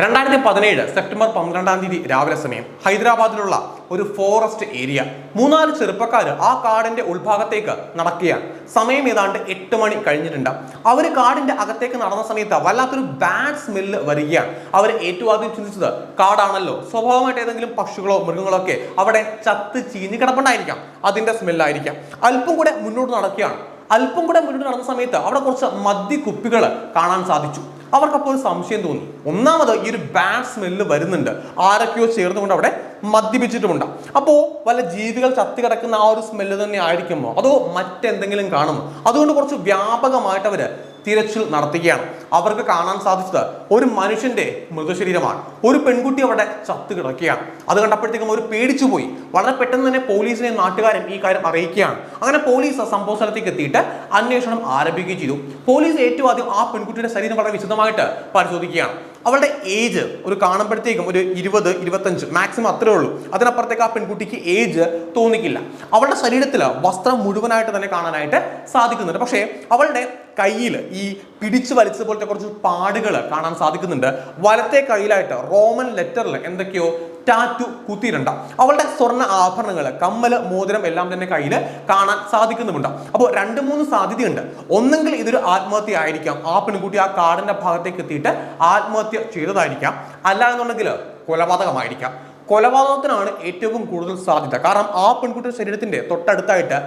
രണ്ടായിരത്തി പതിനേഴ് സെപ്റ്റംബർ പന്ത്രണ്ടാം തീയതി രാവിലെ സമയം ഹൈദരാബാദിലുള്ള ഒരു ഫോറസ്റ്റ് ഏരിയ. മൂന്നാൽ ചെറുപ്പക്കാർ ആ കാടിന്റെ ഉൾഭാഗത്തേക്ക് നടക്കുകയാണ്. സമയം ഏതാണ്ട് എട്ട് മണി കഴിഞ്ഞിട്ടുണ്ട്. അവർ കാടിന്റെ അകത്തേക്ക് നടന്ന സമയത്ത് വല്ലാത്തൊരു ബാഡ് സ്മെല്ല് വരികയാണ്. അവർ ഏറ്റവും ആദ്യം ചിന്തിച്ചത് കാടാണല്ലോ. സ്വാഭാവികമായിട്ട് ഏതെങ്കിലും പക്ഷികളോ മൃഗങ്ങളോ ഒക്കെ അവിടെ ചത്ത് ചീഞ്ഞ് കിടപ്പുണ്ടായിരിക്കാം. അതിന്റെ സ്മെല്ലായിരിക്കാം അല്പം കൂടെ മുന്നോട്ട് നടക്കുകയാണ്. അല്പം കൂടെ മുന്നോട്ട് നടന്ന സമയത്ത് അവിടെ കുറച്ച് മദ്യ കുപ്പികൾ കാണാൻ സാധിച്ചു. അവർക്കപ്പോൾ ഒരു സംശയം തോന്നി. ഒന്നാമത് ഈ ഒരു ബാഡ് സ്മെല്ല് വരുന്നുണ്ട്. ആരൊക്കെയോ ചേർന്നുകൊണ്ട് അവിടെ മദ്യപിച്ചിട്ടുമുണ്ട്. അപ്പോൾ വല്ല ജീവികൾ ചത്തി കിടക്കുന്ന ആ ഒരു സ്മെല്ല് തന്നെ ആയിരിക്കുമോ അതോ മറ്റെന്തെങ്കിലും കാണുമോ? അതുകൊണ്ട് കുറച്ച് വ്യാപകമായിട്ട് അവർ തിരച്ചിൽ നടത്തുകയാണ്. അവർക്ക് കാണാൻ സാധിച്ചത് ഒരു മനുഷ്യന്റെ മൃതശരീരമാണ്. ഒരു പെൺകുട്ടി അവിടെ ചത്തു കിടക്കുകയാണ്. അത് കണ്ടപ്പോഴത്തേക്കും അവർ പേടിച്ചു പോയി. വളരെ പെട്ടെന്ന് തന്നെ പോലീസിനെയും നാട്ടുകാരും ഈ കാര്യം അറിയിക്കുകയാണ്. അങ്ങനെ പോലീസ് സംഭവ സ്ഥലത്തേക്ക് എത്തിയിട്ട് അന്വേഷണം ആരംഭിക്കുകയും ചെയ്തു. പോലീസ് ഏറ്റവും ആദ്യം ആ പെൺകുട്ടിയുടെ ശരീരം വളരെ വിശദമായിട്ട് പരിശോധിക്കുകയാണ്. അവളുടെ ഏജ് ഒരു കാണുമ്പോഴത്തേക്കും ഒരു ഇരുപത് ഇരുപത്തഞ്ച് മാക്സിമം അത്രേ ഉള്ളൂ. അതിനപ്പുറത്തേക്ക് ആ പെൺകുട്ടിക്ക് ഏജ് തോന്നിക്കില്ല. അവളുടെ ശരീരത്തിൽ വസ്ത്രം മുഴുവനായിട്ട് തന്നെ കാണാനായിട്ട് സാധിക്കുന്നുണ്ട്. പക്ഷേ അവളുടെ കയ്യിൽ ഈ പിടിച്ചു വലിച്ചതുപോലത്തെ കുറച്ച് പാടുകൾ കാണാൻ സാധിക്കുന്നുണ്ട്. വലത്തെ കയ്യിലായിട്ട് റോമൻ ലെറ്ററിൽ എന്തൊക്കെയോ ടാറ്റു കുത്തിയിട്ടുണ്ട് അവളുടെ സ്വർണ ആഭരണങ്ങൾ കമ്മൽ മോതിരം എല്ലാം തന്നെ കയ്യിൽ കാണാൻ സാധിക്കുന്നുമുണ്ട്. അപ്പോൾ രണ്ട് മൂന്ന് സാധ്യതയുണ്ട്. ഒന്നെങ്കിൽ ഇതൊരു ആത്മഹത്യ ആയിരിക്കാം. ആ പെൺകുട്ടി ആ കാടിന്റെ ഭാഗത്തേക്ക് എത്തിയിട്ട് ആത്മഹത്യ ചെയ്തതായിരിക്കാം. അല്ല എന്നുണ്ടെങ്കിൽ കൊലപാതകമായിരിക്കാം. കൊലപാതകത്തിനാണ് ഏറ്റവും കൂടുതൽ സാധ്യത. കാരണം ആ പെൺകുട്ടിയുടെ ശരീരത്തിന്റെ തൊട്ടടുത്തായിട്ട്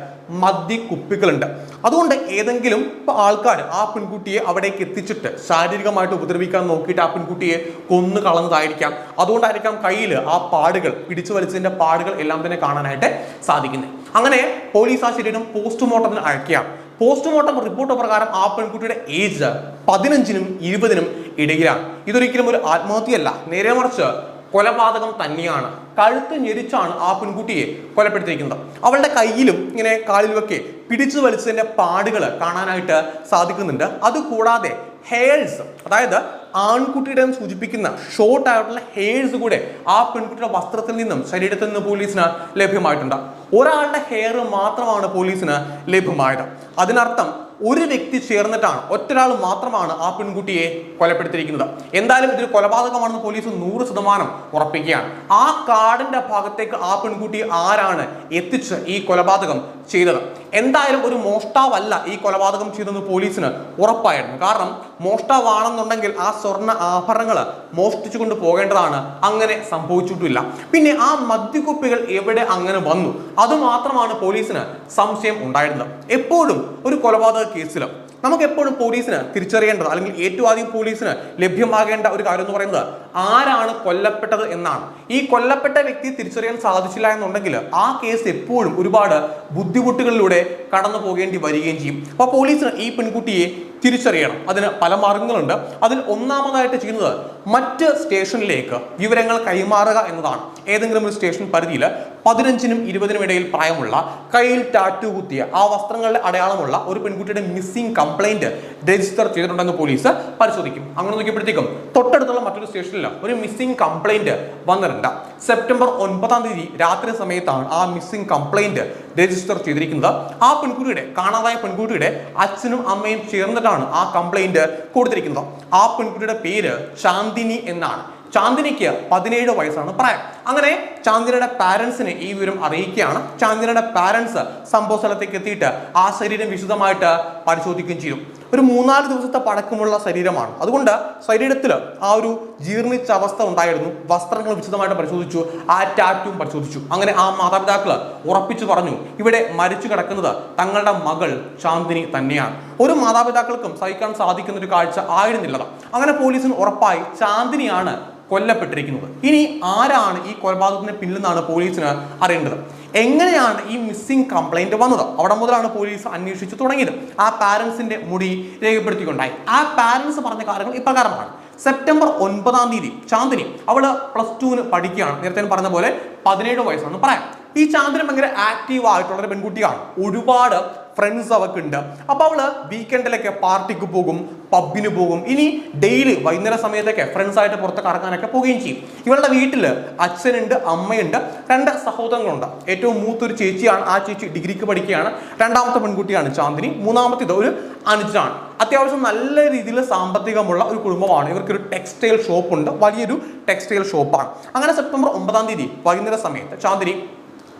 മദ്യ കുപ്പികളുണ്ട്. അതുകൊണ്ട് ഏതെങ്കിലും ആൾക്കാർ ആ പെൺകുട്ടിയെ അവിടേക്ക് എത്തിച്ചിട്ട് ശാരീരികമായിട്ട് ഉപദ്രവിക്കാൻ നോക്കിയിട്ട് ആ പെൺകുട്ടിയെ കൊന്നു കളഞ്ഞതായിരിക്കാം. അതുകൊണ്ടായിരിക്കാം കയ്യിൽ ആ പാടുകൾ പിടിച്ചു വലിച്ചതിന്റെ പാടുകൾ എല്ലാം തന്നെ കാണാനായിട്ട് സാധിക്കുന്നത്. അങ്ങനെ പോലീസ് ആ ശരീരം പോസ്റ്റ്മോർട്ടത്തിന് അയക്കുകയാണ്. പോസ്റ്റ്മോർട്ടം റിപ്പോർട്ട് പ്രകാരം ആ പെൺകുട്ടിയുടെ ഏജ് പതിനഞ്ചിനും ഇരുപതിനും ഇടയിലാണ്. ഇതൊരിക്കലും ഒരു ആത്മഹത്യയല്ല. നേരെ മറിച്ച് കൊലപാതകം തന്നെയാണ്. കഴുത്ത് ഞെരിച്ചാണ് ആ പെൺകുട്ടിയെ കൊലപ്പെടുത്തിയിരിക്കുന്നത്. അവളുടെ കയ്യിലും ഇങ്ങനെ കാലിലുമൊക്കെ പിടിച്ചു വലിച്ചതിന്റെ പാടുകൾ കാണാനായിട്ട് സാധിക്കുന്നുണ്ട്. അതുകൂടാതെ ഹെയർസ് അതായത് ആൺകുട്ടിയുടെ സൂചിപ്പിക്കുന്ന ഷോർട്ട് ആയിട്ടുള്ള ഹെയർസ് കൂടെ ആ പെൺകുട്ടിയുടെ വസ്ത്രത്തിൽ നിന്നും ശരീരത്തിൽ നിന്നും പോലീസിന് ലഭ്യമായിട്ടുണ്ട്. ഒരാളുടെ ഹെയർ മാത്രമാണ് പോലീസിന് ലഭ്യമായത്. അതിനർത്ഥം ഒരു വ്യക്തി ചേർന്നിട്ടാണ് ഒറ്റരാൾ മാത്രമാണ് ആ പെൺകുട്ടിയെ കൊലപ്പെടുത്തിയിരിക്കുന്നത്. എന്തായാലും ഇതൊരു കൊലപാതകമാണെന്ന് പോലീസ് നൂറ് ശതമാനം ഉറപ്പിക്കുകയാണ്. ആ കാടിന്റെ ഭാഗത്തേക്ക് ആ പെൺകുട്ടി ആരാണ് എത്തിച്ച് ഈ കൊലപാതകം ചെയ്തത്? എന്തായാലും ഒരു മോഷ്ടാവല്ല ഈ കൊലപാതകം ചെയ്തെന്ന് പോലീസിന് ഉറപ്പായിരുന്നു. കാരണം മോഷ്ടാവാണെന്നുണ്ടെങ്കിൽ ആ സ്വർണ ആഭരണങ്ങൾ മോഷ്ടിച്ചു കൊണ്ട് പോകേണ്ടതാണ്. അങ്ങനെ സംഭവിച്ചിട്ടില്ല. പിന്നെ ആ മദ്യക്കുപ്പികൾ എവിടെ അങ്ങനെ വന്നു? അതുമാത്രമാണ് പോലീസിന് സംശയം ഉണ്ടായിരുന്നത്. എപ്പോഴും ഒരു കൊലപാതക കേസിലും നമുക്ക് എപ്പോഴും പോലീസിന് തിരിച്ചറിയേണ്ടത് അല്ലെങ്കിൽ ഏറ്റവും ആദ്യം പോലീസിന് ലഭ്യമാകേണ്ട ഒരു കാര്യം എന്ന് പറയുന്നത് ആരാണ് കൊല്ലപ്പെട്ടത് എന്നാണ്. ഈ കൊല്ലപ്പെട്ട വ്യക്തി തിരിച്ചറിയാൻ സാധിച്ചില്ല എന്നുണ്ടെങ്കിൽ ആ കേസ് എപ്പോഴും ഒരുപാട് ബുദ്ധിമുട്ടുകളിലൂടെ കടന്നു പോകേണ്ടി വരികയും ചെയ്യും. അപ്പോൾ പോലീസിന് ഈ പെൺകുട്ടിയെ തിരിച്ചറിയണം. അതിന് പല മാർഗങ്ങളുണ്ട്. അതിൽ ഒന്നാമതായിട്ട് ചെയ്യുന്നത് മറ്റ് സ്റ്റേഷനിലേക്ക് വിവരങ്ങൾ കൈമാറുക എന്നതാണ്. ഏതെങ്കിലും ഒരു സ്റ്റേഷൻ പരിധിയിൽ പതിനഞ്ചിനും ഇരുപതിനും ഇടയിൽ പ്രായമുള്ള കയ്യിൽ ടാറ്റു കുത്തിയ ആ വസ്ത്രങ്ങളുടെ അടയാളമുള്ള ഒരു പെൺകുട്ടിയുടെ മിസ്സിംഗ് കംപ്ലൈന്റ് രജിസ്റ്റർ ചെയ്തിട്ടുണ്ടെന്ന് പോലീസ് പരിശോധിക്കും. അങ്ങനെ നോക്കിയപ്പോഴത്തേക്കും തൊട്ടടുത്തുള്ള മറ്റൊരു സ്റ്റേഷനിൽ ഒരു മിസ്സിംഗ് കംപ്ലൈന്റ് വന്നിട്ടുണ്ട്. സെപ്റ്റംബർ ഒൻപതാം തീയതി രാത്രി സമയത്താണ് ആ മിസ്സിംഗ് കംപ്ലൈന്റ് രജിസ്റ്റർ ചെയ്തിരിക്കുന്നത്. ആ പെൺകുട്ടിയുടെ കാണാതായ പെൺകുട്ടിയുടെ അച്ഛനും അമ്മയും ചേർന്നിട്ടാണ് ആ കംപ്ലൈന്റ് കൊടുത്തിരിക്കുന്നത്. ആ പെൺകുട്ടിയുടെ പേര് ശാന്തിനി എന്നാണ്. ചാന്ദിനിക്ക് പതിനേഴ് വയസ്സാണ് പ്രായം. അങ്ങനെ ചാന്ദിനിയുടെ പാരൻസിനെ ഈ വിവരം അറിയിക്കുകയാണ്. ചാന്ദിനിയുടെ പാരൻസ് സംഭവ സ്ഥലത്തേക്ക് എത്തിയിട്ട് ആ ശരീരം വിശദമായിട്ട് പരിശോധിക്കുകയും ചെയ്യും. ഒരു മൂന്നാൽ ദിവസത്തെ പടക്കമുള്ള ശരീരമാണ്. അതുകൊണ്ട് ശരീരത്തിൽ ആ ഒരു ജീർണിച്ച അവസ്ഥ ഉണ്ടായിരുന്നു. വസ്ത്രങ്ങൾ വിശദമായിട്ട് പരിശോധിച്ചു ആ ടാറ്റും പരിശോധിച്ചു. അങ്ങനെ ആ മാതാപിതാക്കൾ ഉറപ്പിച്ചു പറഞ്ഞു ഇവിടെ മരിച്ചു കിടക്കുന്നത് തങ്ങളുടെ മകൾ ചാന്ദിനി തന്നെയാണ്. ഒരു മാതാപിതാക്കൾക്കും സഹിക്കാൻ സാധിക്കുന്ന ഒരു കാഴ്ച ആയിരുന്നില്ലത് അങ്ങനെ പോലീസിന് ഉറപ്പായി ചാന്ദിനിയാണ് കൊല്ലപ്പെട്ടിരിക്കുന്നത്. ഇനി ആരാണ് ഈ കൊലപാതകത്തിന് പിന്നിലെന്നാണ് പോലീസിന് അറിയേണ്ടത്. എങ്ങനെയാണ് ഈ മിസ്സിംഗ് കംപ്ലൈന്റ് വന്നത്? അവിടെ മുതലാണ് പോലീസ് അന്വേഷിച്ചു തുടങ്ങിയത്. ആ പാരൻസിന്റെ മുടി രേഖപ്പെടുത്തിക്കൊണ്ടായി. ആ പാരൻസ് പറഞ്ഞ കാര്യങ്ങൾ ഇപ്രകാരമാണ്. സെപ്റ്റംബർ ഒൻപതാം തീയതി ചാന്ദിനി അവൾ പ്ലസ് ടുവിന് പഠിക്കുകയാണ്. നേരത്തെ പറഞ്ഞ പോലെ പതിനേഴ് വയസ്സാണെന്ന് പറയാം. ഈ ചാന്ദിനി ഭയങ്കര ആക്റ്റീവ് ആയിട്ടുള്ള ഒരു പെൺകുട്ടിയാണ്. ഒരുപാട് ഫ്രണ്ട്സ് അവക്കുണ്ട്. അപ്പോൾ അവൾ വീക്കെൻഡിലൊക്കെ പാർട്ടിക്ക് പോകും പബ്ബിന് പോകും. ഇനി ഡെയിലി വൈകുന്നേര സമയത്തൊക്കെ ഫ്രണ്ട്സ് ആയിട്ട് പുറത്ത് കറങ്ങാനൊക്കെ പോവുകയും ചെയ്യും. ഇവളുടെ വീട്ടിൽ അച്ഛനുണ്ട് അമ്മയുണ്ട് രണ്ട് സഹോദരങ്ങളുണ്ട്. ഏറ്റവും മൂത്തൊരു ചേച്ചിയാണ്. ആ ചേച്ചി ഡിഗ്രിക്ക് പഠിക്കുകയാണ്. രണ്ടാമത്തെ പെൺകുട്ടിയാണ് ചാന്ദിനി. മൂന്നാമത്തേത് ഒരു അനുജനാണ് അത്യാവശ്യം നല്ല രീതിയിൽ സാമ്പത്തികമുള്ള ഒരു കുടുംബമാണ്. ഇവർക്കൊരു ടെക്സ്റ്റൈൽ ഷോപ്പ് ഉണ്ട്. വലിയൊരു ടെക്സ്റ്റൈൽ ഷോപ്പാണ് അങ്ങനെ സെപ്റ്റംബർ ഒമ്പതാം തീയതി വൈകുന്നേര സമയത്ത് ചാന്ദിനി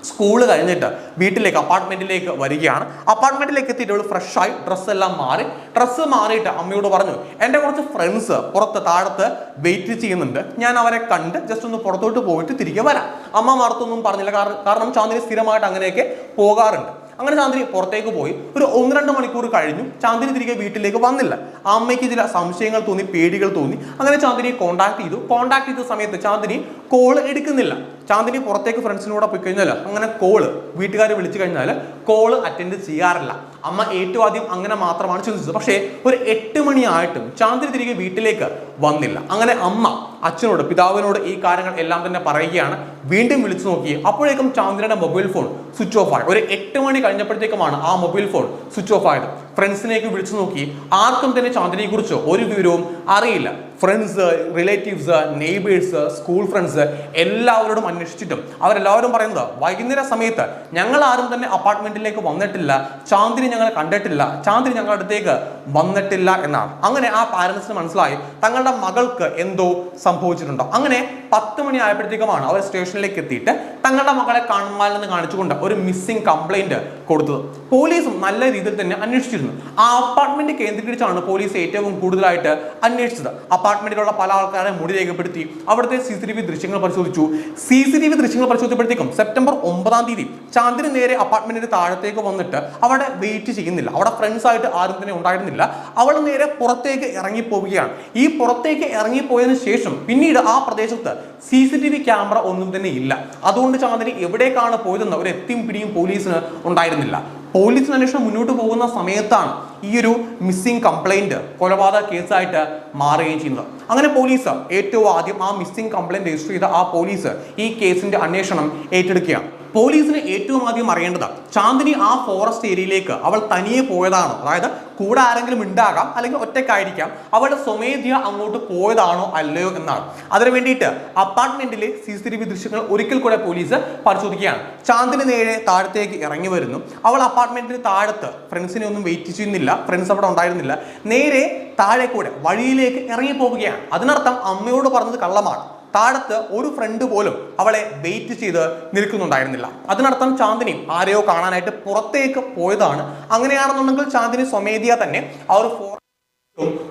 സ്കൂൾ കഴിഞ്ഞിട്ട് വീട്ടിലേക്ക് അപ്പാർട്ട്മെന്റിലേക്ക് വരികയാണ്. അപ്പാർട്ട്മെന്റിലേക്ക് എത്തിയിട്ട് അവൾ ഫ്രഷായി ഡ്രസ്സ് എല്ലാം മാറി. ഡ്രസ്സ് മാറിയിട്ട് അമ്മയോട് പറഞ്ഞു എന്റെ കുറച്ച് ഫ്രണ്ട്സ് പുറത്ത് താഴത്ത് വെയിറ്റ് ചെയ്യുന്നുണ്ട്. ഞാൻ അവരെ കണ്ട് ജസ്റ്റ് ഒന്ന് പുറത്തോട്ട് പോയിട്ട് തിരികെ വരാം. അമ്മ മറുത്തൊന്നും പറഞ്ഞില്ല. കാരണം ചാന്ദിനി സ്ഥിരമായിട്ട് അങ്ങനെയൊക്കെ പോകാറുണ്ട്. അങ്ങനെ ചാന്ദിനി പുറത്തേക്ക് പോയി. ഒരു ഒന്ന് രണ്ട് മണിക്കൂർ കഴിഞ്ഞു. ചാന്ദിനി തിരികെ വീട്ടിലേക്ക് വന്നില്ല. അമ്മയ്ക്ക് ചില സംശയങ്ങൾ തോന്നി പേടികൾ തോന്നി. അങ്ങനെ ചാന്ദിനിയെ കോൺടാക്ട് ചെയ്തു. കോൺടാക്ട് ചെയ്ത സമയത്ത് ചാന്ദിനി കോൾ എടുക്കുന്നില്ല. ചാന്ദിനി പുറത്തേക്ക് ഫ്രണ്ട്സിനോട് പോയി കഴിഞ്ഞാൽ അങ്ങനെ കോൾ വീട്ടുകാർ വിളിച്ചു കഴിഞ്ഞാൽ കോൾ അറ്റൻഡ് ചെയ്യാറില്ല. അമ്മ ഏറ്റവും ആദ്യം അങ്ങനെ മാത്രമാണ് ചിന്തിച്ചത് പക്ഷേ ഒരു എട്ട് മണിയായിട്ടും ചാന്ദിനി തിരികെ വീട്ടിലേക്ക് വന്നില്ല. അങ്ങനെ അമ്മ അച്ഛനോട് പിതാവിനോട് ഈ കാര്യങ്ങൾ എല്ലാം തന്നെ പറയുകയാണ്. വീണ്ടും വിളിച്ചു നോക്കി അപ്പോഴേക്കും ചാന്ദിനിയുടെ മൊബൈൽ ഫോൺ സ്വിച്ച് ഓഫ് ആയി. ഒരു എട്ട് മണി കഴിഞ്ഞപ്പോഴത്തേക്കുമാണ് ആ മൊബൈൽ ഫോൺ സ്വിച്ച് ഓഫ് ആയത്. ഫ്രണ്ട്സിനെയൊക്കെ വിളിച്ചു നോക്കി. ആർക്കും തന്നെ ചാന്ദിനിയെ കുറിച്ച് ഒരു വിവരവും അറിയില്ല. Friends relatives neighbours school friends എല്ലാവരോടും അന്വേഷിച്ചിട്ടും. അവരെല്ലാവരും പറയുന്നത് വൈകുന്നേര സമയത്ത് ഞങ്ങൾ ആരും തന്നെ അപ്പാർട്ട്മെന്റിലേക്ക് വന്നിട്ടില്ല. ചാന്ദിനി ഞങ്ങൾ കണ്ടിട്ടില്ല. ചാന്ദിനി ഞങ്ങളുടെ അടുത്തേക്ക് വന്നിട്ടില്ല എന്നാണ്. അങ്ങനെ ആ പാരൻസിന് മനസ്സിലായി തങ്ങളുടെ മകൾക്ക് എന്തോ സംഭവിച്ചിട്ടുണ്ടോ. അങ്ങനെ പത്ത് മണി ആയപ്പോഴത്തേക്കുമാണ് അവർ സ്റ്റേഷനിലേക്ക് എത്തിയിട്ട് തങ്ങളുടെ മകളെ കാണുമാലെന്ന് കാണിച്ചുകൊണ്ട് ഒരു മിസ്സിംഗ് കംപ്ലൈന്റ് കൊടുത്തത്. പോലീസും നല്ല രീതിയിൽ തന്നെ അന്വേഷിച്ചിരുന്നു. ആ അപ്പാർട്ട്മെന്റ് കേന്ദ്രീകരിച്ചാണ് പോലീസ് ഏറ്റവും കൂടുതലായിട്ട് അന്വേഷിച്ചത്. അപ്പാർട്ട്മെന്റിലുള്ള പല ആൾക്കാരെ മുടി രേഖപ്പെടുത്തി അവിടുത്തെ സി സി ടി വി ദൃശ്യങ്ങൾ പരിശോധിച്ചു. സി സി ടി വി ദൃശ്യങ്ങൾ പരിശോധിച്ചപ്പോഴത്തേക്കും സെപ്റ്റംബർ ഒമ്പതാം തീയതി ചാന്തിന് നേരെ അപ്പാർട്ട്മെന്റിന്റെ താഴത്തേക്ക് വന്നിട്ട് അവിടെ വെയിറ്റ് ചെയ്യുന്നില്ല. അവിടെ ഫ്രണ്ട്സ് ആയിട്ട് ആരും തന്നെ ഉണ്ടായിരുന്നില്ല. അവൾ നേരെ പുറത്തേക്ക് ഇറങ്ങിപ്പോവുകയാണ്. ഈ പുറത്തേക്ക് ഇറങ്ങിപ്പോയതിനു ശേഷം പിന്നീട് ആ പ്രദേശത്ത് C C T V camera ഒന്നും തന്നെ ഇല്ല. അതുകൊണ്ട് ചാന്ദിനി എവിടേക്കാണ് പോയതെന്ന് ഒരു എത്തിയും പിടിയും പോലീസിന് ഉണ്ടായിരുന്നില്ല. പോലീസിന് അന്വേഷണം മുന്നോട്ട് പോകുന്ന സമയത്താണ് ഈ ഒരു മിസ്സിംഗ് കംപ്ലൈന്റ് കൊലപാതക കേസായിട്ട് മാറുകയും ചെയ്യുന്നത്. അങ്ങനെ പോലീസ് ഏറ്റവും ആദ്യം ആ മിസ്സിംഗ് കംപ്ലൈന്റ് രജിസ്റ്റർ ചെയ്ത ആ പോലീസ് ഈ കേസിന്റെ അന്വേഷണം ഏറ്റെടുക്കുകയാണ്. പോലീസിന് ഏറ്റവും ആദ്യം അറിയേണ്ടത് ചാന്ദിനി ആ ഫോറസ്റ്റ് ഏരിയയിലേക്ക് അവൾ തനിയെ പോയതാണോ? അതായത് കൂടെ ആരെങ്കിലും ഉണ്ടാകാം അല്ലെങ്കിൽ ഒറ്റക്കായിരിക്കാം അവൾ സ്വമേധ്യ അങ്ങോട്ട് പോയതാണോ അല്ലയോ എന്നാണ്. അതിനു വേണ്ടിയിട്ട് അപ്പാർട്ട്മെന്റിലെ സി സി ടി വി ദൃശ്യങ്ങൾ ഒരിക്കൽ കൂടെ പോലീസ് പരിശോധിക്കുകയാണ്. ചാന്ദിനി നേരെ താഴത്തേക്ക് ഇറങ്ങി വരുന്നു. അവൾ അപ്പാർട്ട്മെന്റിന് താഴത്ത് ഫ്രണ്ട്സിനെ ഒന്നും വെയിറ്റ് ചെയ്യുന്നില്ല. ഫ്രണ്ട്സ് അവിടെ ഉണ്ടായിരുന്നില്ല. നേരെ താഴെ കൂടെ വഴിയിലേക്ക് ഇറങ്ങി പോവുകയാണ്. അതിനർത്ഥം അമ്മയോട് പറഞ്ഞത് കള്ളമാണ്. താഴത്ത് ഒരു ഫ്രണ്ട് പോലും അവളെ വെയിറ്റ് ചെയ്ത് നിൽക്കുന്നുണ്ടായിരുന്നില്ല. അതിനർത്ഥം ചാന്ദിനി ആരെയോ കാണാനായിട്ട് പുറത്തേക്ക് പോയതാണ്. അങ്ങനെയാണെന്നുണ്ടെങ്കിൽ ചാന്ദിനി സ്വമേധിയ തന്നെ ആ ഒരു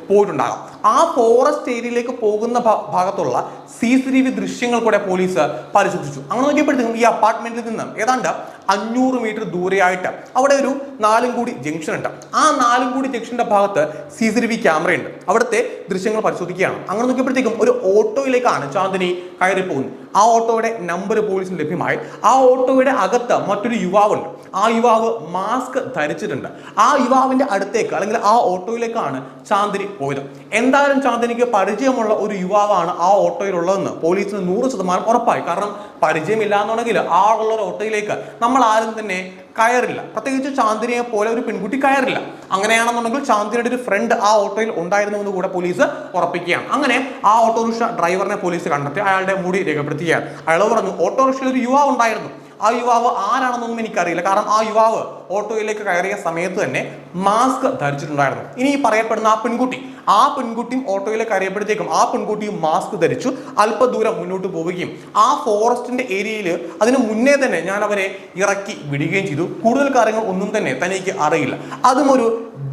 പോയിട്ടുണ്ടാകാം. ആ ഫോറസ്റ്റ് ഏരിയയിലേക്ക് പോകുന്ന ഭാഗത്തുള്ള സി സി ടി വി ദൃശ്യങ്ങൾ കൂടെ പോലീസ് പരിശോധിച്ചു. അങ്ങനെ നോക്കിയപ്പോഴത്തേക്കും ഈ അപ്പാർട്ട്മെന്റിൽ നിന്ന് ഏതാണ്ട് അഞ്ഞൂറ് മീറ്റർ ദൂരെയായിട്ട് അവിടെ ഒരു നാലും കൂടി ജംഗ്ഷൻ ഉണ്ട്. ആ നാലും കൂടി ജംഗ്ഷന്റെ ഭാഗത്ത് സി സി ടി വി ക്യാമറയുണ്ട് അവിടുത്തെ ദൃശ്യങ്ങൾ പരിശോധിക്കുകയാണ്. അങ്ങനെ നോക്കിയപ്പോഴത്തേക്കും ഒരു ഓട്ടോയിലേക്കാണ് ചാന്ദിനി കയറി പോകുന്നത് ആ ഓട്ടോയുടെ നമ്പർ പോലീസിന് ലഭ്യമായി. ആ ഓട്ടോയുടെ അകത്ത് മറ്റൊരു യുവാവുണ്ട്. ആ യുവാവ് മാസ്ക് ധരിച്ചിട്ടുണ്ട്. ആ യുവാവിന്റെ അടുത്തേക്ക് അല്ലെങ്കിൽ ആ ഓട്ടോയിലേക്കാണ് ചാന്ദിനി പോയത്. എന്തായാലും ചാന്ദിനിക്ക് പരിചയമുള്ള ഒരു യുവാവാണ് ആ ഓട്ടോയിലുള്ളതെന്ന് പോലീസിന് നൂറ് ശതമാനം ഉറപ്പായി. കാരണം പരിചയമില്ല എന്നുണ്ടെങ്കിൽ ആ ഉള്ള ഒരു ഓട്ടോയിലേക്ക് നമ്മൾ ആരും തന്നെ കയറില്ല. പ്രത്യേകിച്ച് ചാന്ദിനിയെ പോലെ ഒരു പെൺകുട്ടി കയറില്ല. അങ്ങനെയാണെന്നുണ്ടെങ്കിൽ ചാന്ദിനിയുടെ ഒരു ഫ്രണ്ട് ആ ഓട്ടോയിൽ ഉണ്ടായിരുന്നു എന്ന് കൂടെ പോലീസ് ഉറപ്പിക്കുകയാണ്. അങ്ങനെ ആ ഓട്ടോറിക്ഷ ഡ്രൈവറിനെ പോലീസ് കണ്ടെത്തി. അയാളുടെ മുടി രേഖപ്പെടുത്തുകയാണ്. അയാൾ പറഞ്ഞു ഓട്ടോറിക്ഷയിൽ ഒരു യുവാവ് ഉണ്ടായിരുന്നു. ആ യുവാവ് ആരാണെന്നൊന്നും എനിക്കറിയില്ല. കാരണം ആ യുവാവ് ഓട്ടോയിലേക്ക് കയറിയ സമയത്ത് തന്നെ മാസ്ക് ധരിച്ചിട്ടുണ്ടായിരുന്നു. ഇനി പറയപ്പെടുന്ന ആ പെൺകുട്ടി ആ പെൺകുട്ടിയും ഓട്ടോയിലേക്ക് കയറിയപ്പോഴത്തേക്കും ആ പെൺകുട്ടിയും മാസ്ക് ധരിച്ചു അല്പദൂരം മുന്നോട്ട് പോവുകയും ആ ഫോറസ്റ്റിന്റെ ഏരിയയിൽ അതിന് മുന്നേ തന്നെ ഞാൻ അവരെ ഇറക്കി വിടുകയും ചെയ്തു. കൂടുതൽ കാര്യങ്ങൾ ഒന്നും തന്നെ തനിക്ക് അറിയില്ല. അതും ഒരു